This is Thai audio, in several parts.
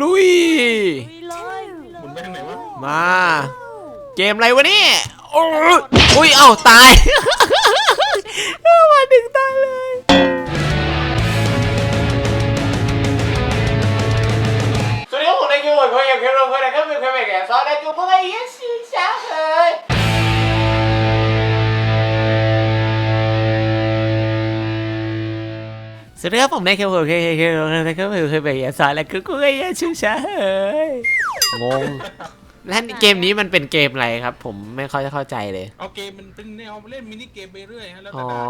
ลุยลุยเลยลุยเลยหมุนไปทางไหนวะ มา เกมอะไรวะเนี่ยโอ้ยอุ้ยเอ้าตาย มาดึงตายเลย สวัสดีครับผมนายคิวหมดคนอย่างคิวลงคนนะครับเป็นคนแบบแก่ซอสนายคิวพวกไอ้ยัสีช้าเฮ้ สวัสดีครับผมนายคิวหมดคนอย่างคิวลงคนนะครับเคนแบบแก่ซอสและคือพวกไอ้ยัสีช้าเฮ้ยงงและเกมนี้มันเป็นเกมอะไรครับ ผมไม่ค่อยจะเข้าใจเลยเอาเกมมันเป็นแนวเล่นมินิเกมไปเรื่อยฮะแล้วอ๋แต่อด่าน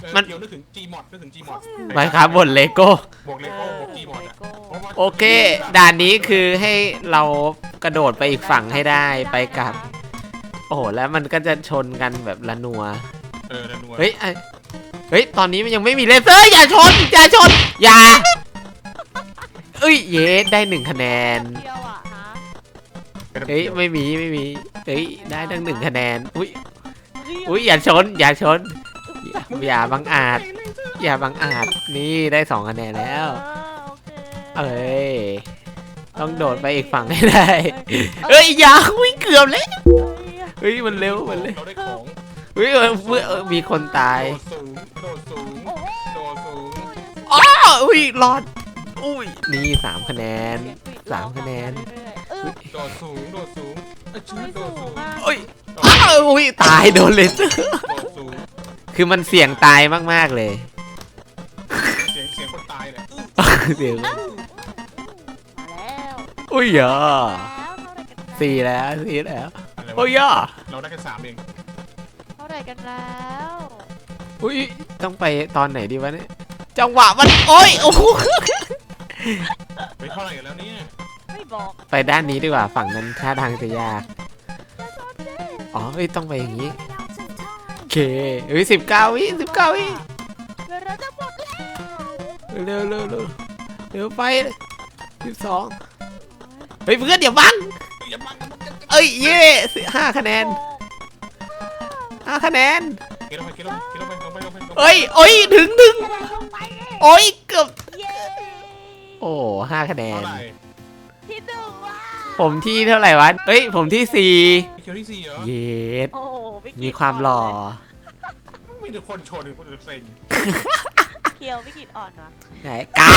เออมัน เกี่ยวนึกถึง Gmod นึกถึง Gmod ไปครับบนเลโก้บวกเลโก้บวก Gmod อะพราะว่าโอเค ด่านนี้คือให้เรากระโดดไปอีกฝั่งให้ได้ไปกลับ โอ้โหแล้วมันก็จะชนกันแบบละนัว เออนัวเฮ้ยไอ้ เฮ้ย ตอนนี้มันยังไม่มีเลเซอร์ อย่าชน อย่าชน อย่า เอ้ย เย้ได้หนึ่งคะแนนเที่ยวอะฮะเฮ้ย ไม่มี ไม่มี เฮ้ย ได้ตั้งหนึ่งคะแนน อุ้ย อุ้ย อย่าชน อย่าชน อย่าอย่าบังอาจ อย่าบังอาจ นี่ได้สองคะแนนแล้วเออโอเคเอ้ย ต้องโดดไปอีกฝั่งให้ได้ เอ้ย อย่าอุ้ยเกือบเลยเฮ้ย มันเร็ว มันเร็ว เราได้ของ เฮ้ยเออเมื่อเออมีคนตาย โดดสูง โดดสูง โดดสูง อ้ออุ้ยรอด อุ้ย นี่สามคะแนน สามคะแนน เออโดดสูง โดดสูงเอ้ยชื่อไม่โดสูดสูงงอะเอ้ยอ้าวอุ้ย ตายโดนเลเซอร์โดดสูง คือมันเสี่ยงตายมาก ๆ เลย เสียงเสียงคนตายเนี่ยเสี่ยง มาแล้วอุ้ยเหรอแล้วเท่าไหร่กันสี่แล้วสี่แล้ว อะไรวะโอ้ยอะเราได้แค่สามเอง เท่าไหร่กันแล้วอุ้ยต้องไปตอนไหนดีวะเนี่ยจังหวะมันโอ้ยโอ้โหไปเท่าไหร่กันแล้วเนี่ยไม่บอกไปด้านนี้ดีกว่าฝั่งนั้นท่าทางจะยากอ๋อเอ้ยต้องไปอย่างนี้โอเคเอ้ยสิบเก้าวิสิบเก้าวิเวลาจะหมดแล้วเร็วเร็วเร็วเร็วไปสิบสองเฮ้ยเพื่อนอย่าบังอย่าบังอย่าบังเอ้ยเย่ห้าคะแนน ห้าคะแนนเกลงไปเกลงไปเกลงไปลงไปลงไปลงไปเอ้ยเอ้ยถึงถึงลงไปเลยโอ้ยเกือบเย้โอ้ห้าคะแนเท่าน ไหร่ที่หนึ่งว่ะผมที่เท่าไหร่วะเอ้ย ผมที่สี่เกลที่สี่เหรอเย็ดโอ้โหพี่กิตมีความหล่อ มีแต่คนชนคนอื่นเซ็งเคียวพี่กิตอ่อนว่ะไหนกา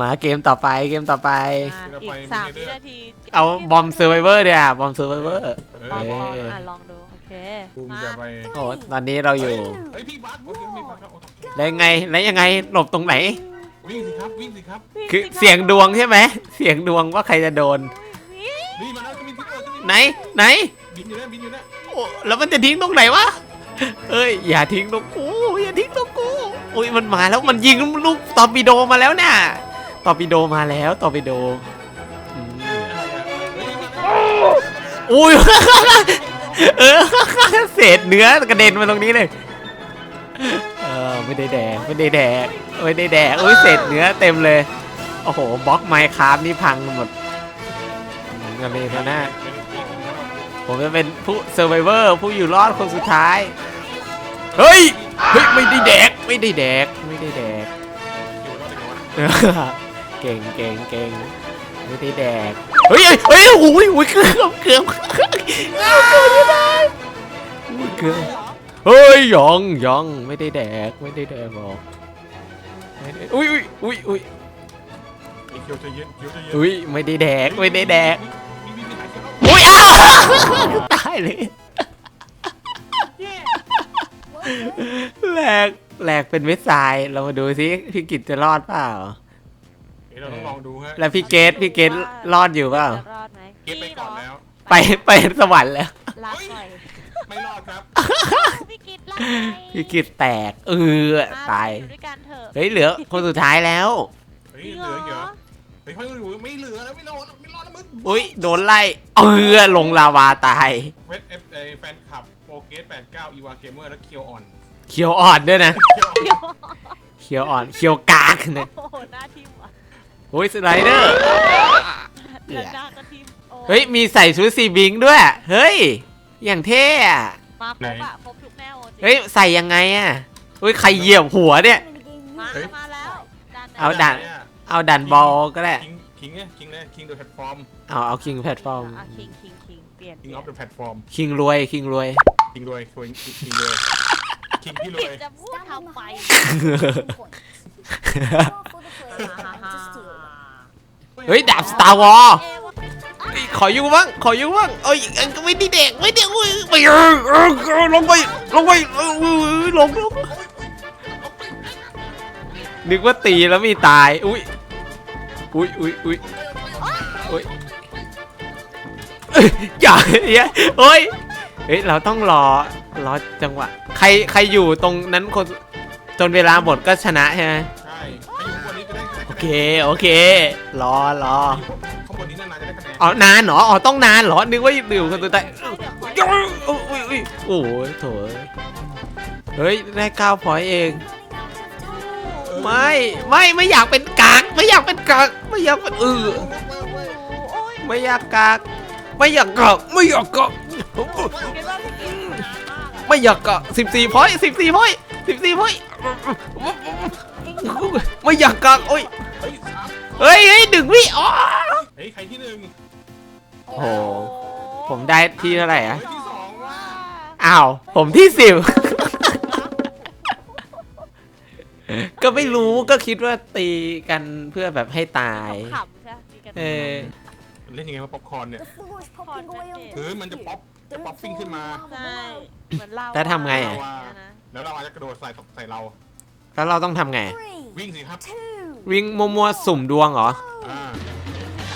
มาเกมต่อไปเกมต่อไปอะอีกสามวินาทีเอาบอมเซอร์ไวเวอร์เดี๋ยวบอมเซอร์ไวเวอร์ เอลองอลองเอออ่อะลองดู โอเคกูมาจะไป โอ้ตอนนี้เราอยู่เฮ้ยพี่บัสโอเคพี่บัสครับโอเคแล้วยังไงแล้วยังไงหลบตรงไหน วิ่งสิครับวิ่งสิครับคือเสียงดวงใช่ไหมเสียงดวงว่าใครจะโดนนี่มาแล้วจะมีที่เออจะมีไหนไหนบินอยู่นะบินอยู่นะโอ้แล้วมันจะทิ้งตรงไหนวะเอ้ยอย่าทิ้งตรงกูอย่าทิ้งตรงกู อุ้ยมันมาแล้วมันยิงลูกตอร์ปิโดมาแล้วน่ะตอร์ปิโดมาแล้วตอร์ปิโดอืมอุ้ย เออเศษเนื้อกระเด็นมาตรงนี้เลย เออไม่ได้แดกไม่ได้แดกไม่ได้แดกอุ้ยเศษเนื้อเต็มเลย โอ้โหบล็อกไมค์คราฟนี่พังหมดอืมกันเลยนะหน้าผมจะเป็นผู้เซอร์ไ o เวอร์ผู้อยู่รอดคนสุดท้าย เฮ้ย เฮ้ย ไม่ได้แดก ไม่ได้แดก ไม่ได้แดกเก่งเก่งเก่งไม่ได้แดก เฮ้ยเฮ้ยโอ้ยโอ้ยเกือบเกือบเกือบเกือบไม่ได้อุ้ยเกือบเฮ้ยหยองหยองไม่ได้แดก ไม่ได้แดกหรอกไม่ได้อุ้ยอุ้ยอุ้ยอุ้ยเคียวใจเย็นเคียวใจเย็นอุ้ยไม่ได้แดก ไม่ได้แดก มีมีมีหายเคียวอุ้ยอ้าวตายเลย แหลกแหลกเป็นเม็ดทรายเรามาดูซิพี่กิจจะรอดเปล่า เดี๋ยวเราต้องลองดูฮะแล้วพี่เกตพี่เกตรอดอยู่เปล่า จะรอดไหมเก็บไปก่อนแล้ว ไปไปสวรรค์แล้ว ลาก่อยไม่รอดครับ พี่กิตลาพี่กิจแตกเออตาย อยู่ด้วยกันเถอะเฮ้ยเหลือคนสุดท้ายแล้ว เฮ้ยเหลืออีกเหรอเฮ้ยไม่เหลือไม่เหลือแล้วไม่รอดไม่รอดแล้วมึงอุ้ยโดนไล่เออลงลาวาตาย เวทเอฟเอแฟนคลับ โปเกต89อีวาเกมเมอร์และเคียวอ่อนเขียวอ่อนด้วยนะ เคียวอ่อนเดี๋ยวเขียวอ่อนเขียวกากนะโอ้โหหน้าทิมอะโอ้ยสไลเดอร์ เดี๋ยวหน้าก็ทิมโอ้เฮ้ย มีใส่ชุดซีบิงด้วย เฮ้ย อย่างเท่อะมาครบอะครบทุกแนวจริงเฮ้ย ใส่ยังไงอะเฮ้ย ใครเหยียบหัวเนี่ย มามาแล้วด้านไหนเอาด่าน เอาดันบอลก็ได้ คิงคิงเนี่ยคิงเนี่ยคิงโดยแพลตฟอร์มเอา เอาคิงแพลตฟอร์ม อะคิงคิงคิงเปลี่ยนคิงออฟเดอะแพลตฟอร์มคิงรวย คิงรวย คิงรวยคิงคิงรวยคิงที่รผิวดยจะพูดทำไป เฮ้ยดาบสตาร์วอลเอวขออยู่บ้างขออยู่บ้างเอ้ยอันก็ไม่ได้เด็กไม่ได้อุ้ยไปเออเออเออลงไปลงไปเออเออลงลงนึกว่าตีแล้วมีตายอุ้ยอุ้ยอุ้ยอุ้ยอุ้ยเอ้ยอย่าอย่าเฮ้ย เฮ้ยเราต้องรอรอจังหวะใครใครอยู่ตรงนั้นคนจนเวลาหมดก็ชนะใช่ไหมใช่ถ้าอยู่ข้างบนนี้จะได้ได้โอเคโอเค รอรอข้างบนนี้นานๆจะได้คะแนนอ๋อนานเหรออ๋อต้องนานเหรอนึกว่าอยู่คนสุดท้ายเดี๋ยวขอโอ้ยโอ้ยโอ้ยโอ้ยโถยเฮ้ยได้เก้าพอยต์เอง ไม่ไม่ไม่อยากเป็นกากไม่อยากเป็นกากไม่อยากเป็นเออโอ้ยไม่อยากกากไม่อยากกากไม่อยากกาก คิดว่าพี่กินนานมากอะไม่อยากกากสิบสี่พอยสิบสี่พอยสิบสี่พอยไม่อยากกากโอ้ยเฮ้ยสามเฮ้ยเฮ้ยดึงวิอ๋อ เฮ้ยใครที่หนึ่งโอ้โห ผมได้ที่เท่าไหร่อะเฮ้ยที่สองว่ะอ้าว ผมที่สิบ ก็ไม่รู้ก็คิดว่าตีกันเพื่อแบบให้ตาย ขำๆใช่ไหมมีกันเออ เล่นยังไงวะป๊อปคอร์นเนี่ยคือมันจะป๊อปจะป๊อปปิ้งขึ้นมา ใช่เหมือนเราแล้วทำไงอะ เนี่ยนะแล้วเราอาจจะกระโดดใส่ใส่เรา แล้วเราต้องทำไงวิ่งสิครับวิ่งมัวๆสุ่มดวงเหรอ อ่า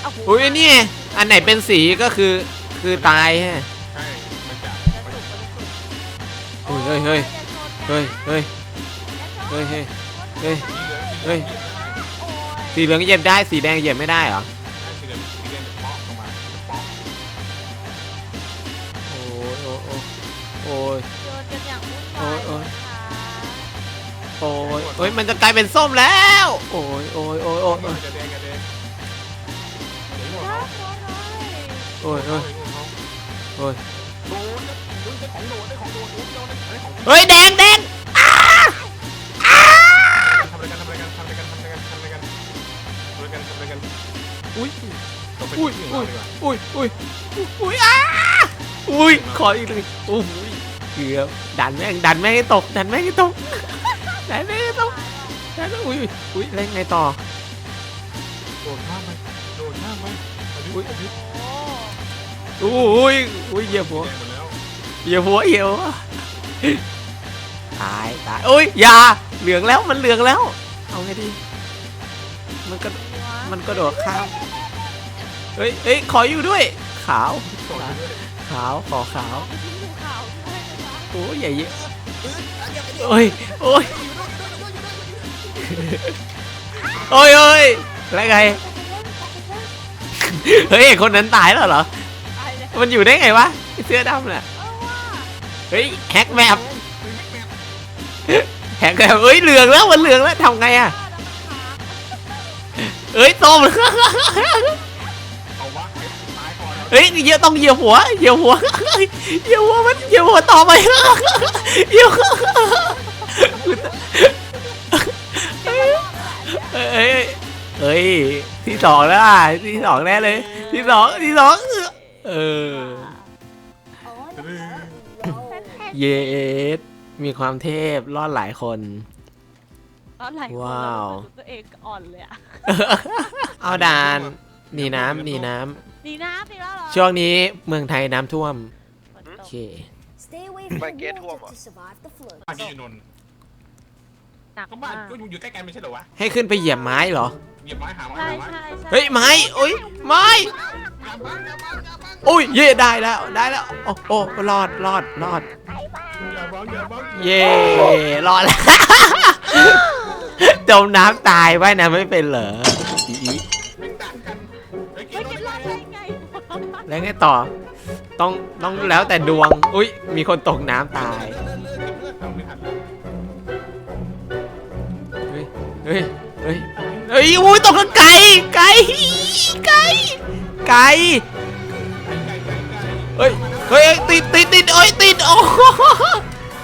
โอ้โหอุ้ยนี่ไงอันไหนเป็นสีก็คือคือตายฮะ ใช่ มันจะจะสุกจะสุกเฮ้ยเฮ้ยเฮ้ยโอ้เฮ้ยเฮ้ยอย่าชนเฮ้ยเฮ้ยเฮ้ยสีเหลืองเฮ้ยสีเหลืองสีเหลืองเหยียบได้สีแดงเหยียบไม่ได้เหรอ อ้ยโอ้ยมันจะกลายเป็นส้มแล้ว โอ้ยโอ้ยโอ้ยโอ้ยโอ้ยจะแดงจะแดงเดี๋ยวน่าหัวกลัวเลยโอ้ยโอ้ยโอ้ยโดนโดนได้ของโดนได้ของโดนโดนโดนได้ของเฮ้ยแดงแดงทำอะไรกันทำอะไรกันทำอะไรกันทำอะไรกันทำอะไรกันทำอะไรกันทำอะไรกันอุ้ยเราไปอุ้ยที่อุ้เรายดีกว่าอุ้ยอุ้ยอุ้ยอ้าอุ้ยขออีกเลยโอ้ยเกือบดันแม่งดันแม่งให้ตกดันแม่งให้ตกดันแม่ง อุ้ยอุ้ยเล่นไงต่อโดนข้ามไปโดนข้ามไปเอาดิอุ๊ยเอาดิโอ้อุ้ยอุ้ยเหยียบหัวแดงหมดแล้วเหยียบหัวเหยียบหัวตายตายอุ้ยอย่าเหลืองแล้วมันเหลืองแล้ว เอาไงดี มันก็ดีวะมันก็โดดข้ามเฮ้ยเฮ้ยขออยู่ด้วย ขาวโดนไปด้วยขาวขอขาวเอาไปทิ้งภูเขาด้วยนะคะโอ้ยใหญ่เยอะโอ้ยโอ้ย โอ้ยโอ้ยแล้วไง เฮ้ยคนนั้นตายแล้วเหรอตายเลยมันอยู่ได้ไงวะไอ้เสื้อดำน่ะเออว่าเฮ้ยแฮกแมปแฮกแมปเอ้ยเหลืองแล้วมันเหลืองแล้วทำไงอะว่าแล้วมันค้างเอ้ยส้มเอาวะตายก่อนแล้วเฮ้ยเยอะต้องเหยียบหัวเหยียบหัวเหยียบหัวมันเหยียบหัวต่อไปเหยีย เอ้ย ที่สองแล้วอะที่สองแน่เลย ที่สองที่สองเออ เยสมีความเทพรอดหลายคน ตอนไหนคนว้าว เรรู้สึกตัวเองอ่อนเลยอะเอาดานหนีน้ำหนีน้ดีน้ำอีกแล้วเหรอำช่วงนี้เมืองไทยน้ำท่วม ฝนโอกเคไปเกตท่วมเหรอบ้านที่อยู่นนท์ หนักก็บ้ามานกก็อยู่ใกล้ๆไม่ใช่เหรอวะให้ขึ้นไปเหยียบไม้เหรอ เหยียบไม้หาไม้ใช่หาไม้ใช่ใช่เฮ้ยไม้โอ้ยไม้อย่าบังอย่าบังอย่าบังโอ้ยเย่ได้แล้วได้แล้วโอ้โอ้รอดรอดรอด อย่าบังอย่าบังเย่รอดแล้ว จมน้ำตายว่ายน้ำไม่เป็นเหรออีอีเป็นต่างกันเฮ้ยกิไม่นกินรรถอดได้ได้ไงไงแล้วไงต่อ ต้องต้องแล้วแต่ดวง อุ้ยมีคนตกน้ำตาย เฮ้ยเฮ้ย เฮ้ย เฮ้ยอุ้ยตกกันไก่ไก่ไก่ไก่ไก่ไก่ไก่เฮ้ย เฮ้ย ติดติดติดเอ้ย ติด โอ้โห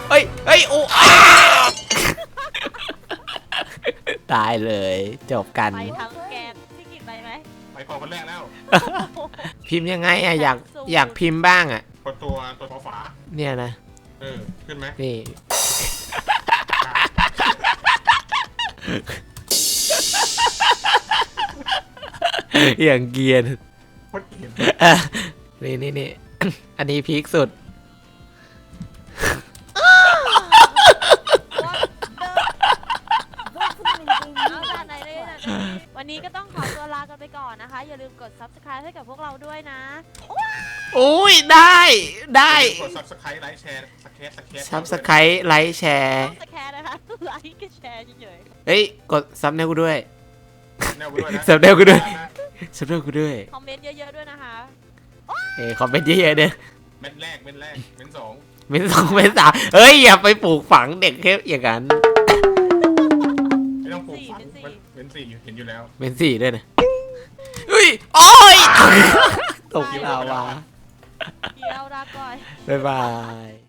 เฮ้ย เฮ้ย โอ้อ้าตายเลย จบกัน ไปทั้งแกนพี่กินไปไหมไปก่อนคนแรกแล้ว พิมพ์ยังไงอะอยาก อยากพิมพ์บ้างอะกดตัวตัวฝา เนี่ยนะ เออ ขึ้นไหมนี่ อย่างเกรียนโคตรเกลียดอะนี่นี่นี่ อันนี้พีคสุด เอาจากไหนเลยนะวันนี้ก็ต้องขอตัวลากันไปก่อนนะคะ อย่าลืมกด subscribe ให้กับพวกเราด้วยนะ อุ้ยได้ ได้กด subscribe ไลค์แชร์สแคสสแคสซับสไครต์ไลค์แชร์ ต้องสแคร์นะคะ ไลค์กับแชร์เฉยเฮ้ย กดซับแนวกูด้วย แนวกูด้วยนะซับแนวกูด้วย ซับแนวกูด้วย ๆคอมเมนต์เยอะๆด้วยนะคะ เอ้ยคอมเมนต์เยอะๆเด้อเม็ดแรกเม็ดแรกเม็ดสองเมนสองเมนสามเฮ้ย อย่าไปปลูกฝังเด็กแค่อย่างนั้นไม่ต้องปลูกฝังเม็ดสี่เห็นอยู่แล้ว เมนสี่ด้วยนะเฮ้ย โอ้ยตกลาวา เดี๋ยวลาก่อน บ๊ายบาย